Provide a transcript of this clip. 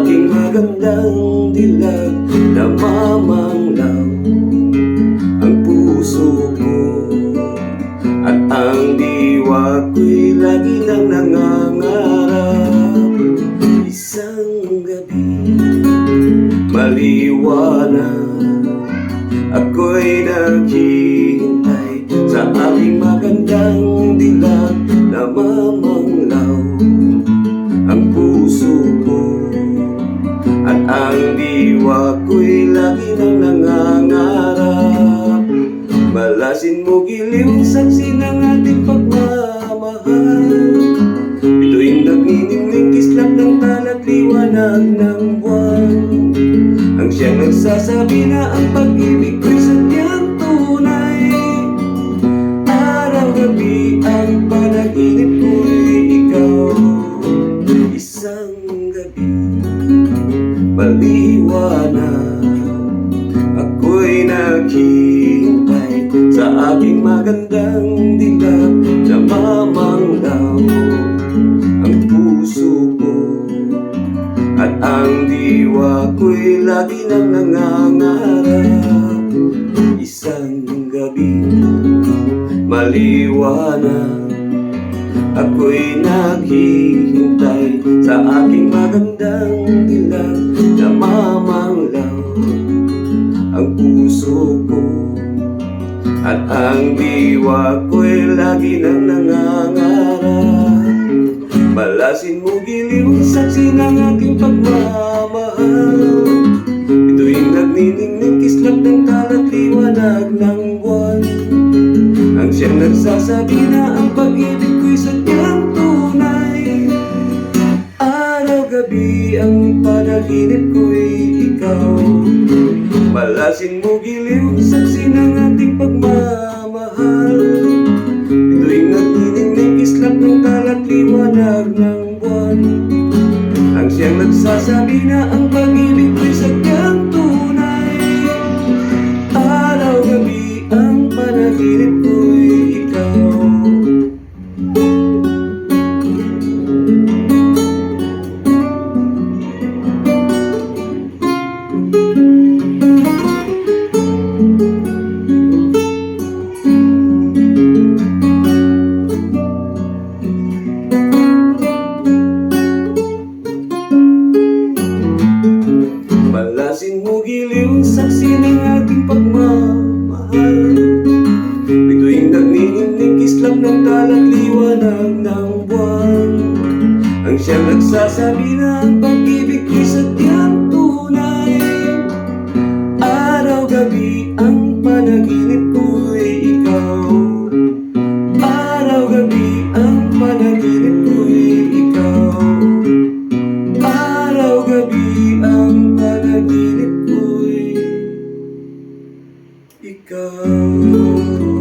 magandang dilag Namamanglaw ang puso ko. At ang diwa ko'y lagi nang nangangarap. Isang gabi maliwanag Ako'y naghihintay sa aking Malasin mo giliw saksi ng ating pagmamahal. Ito'y nagniningning kislap ng talat liwanag ng buwan Ang siyang nagsasabi na ang pag-ibig ko'y sadyang tunay. Araw-gabi ang panaginip ko'y ikaw. Isang gabi maliwanag Ako'y sa aking magandang dilag Namamanglaw ang puso ko. At ang diwa ko'y lagi nang nangangarap. Isang gabi maliwanag. Ako'y naghihintay sa aking magandang dilag Namamanglaw ang puso ko At ang diwa ko'y lagi nang nangangarap. Malasin mo giliw saksi ng aking pagmamahal. Ito'y nagniningning kislap ng talat liwanag ng buwan. Ang siyang nagsasabi na ang pag-ibig ko'y sadyang tunay. Araw-gabi ang panaginip ko'y ikaw. Malasin mo giliw saksi pagmamahal. Ito'y nagniningning kislap ng talat liwanag ng buwan Ang siyang nagsasabi na ang pag-ibig ko'y sadyang siyang nagsasabi na ang pag-ibig ko'y sadyang tunay. Araw-gabi ang panaginip ko'y ikaw. Araw-gabi ang panaginip ko'y ikaw. Araw-gabi ang panaginip ko'y ikaw.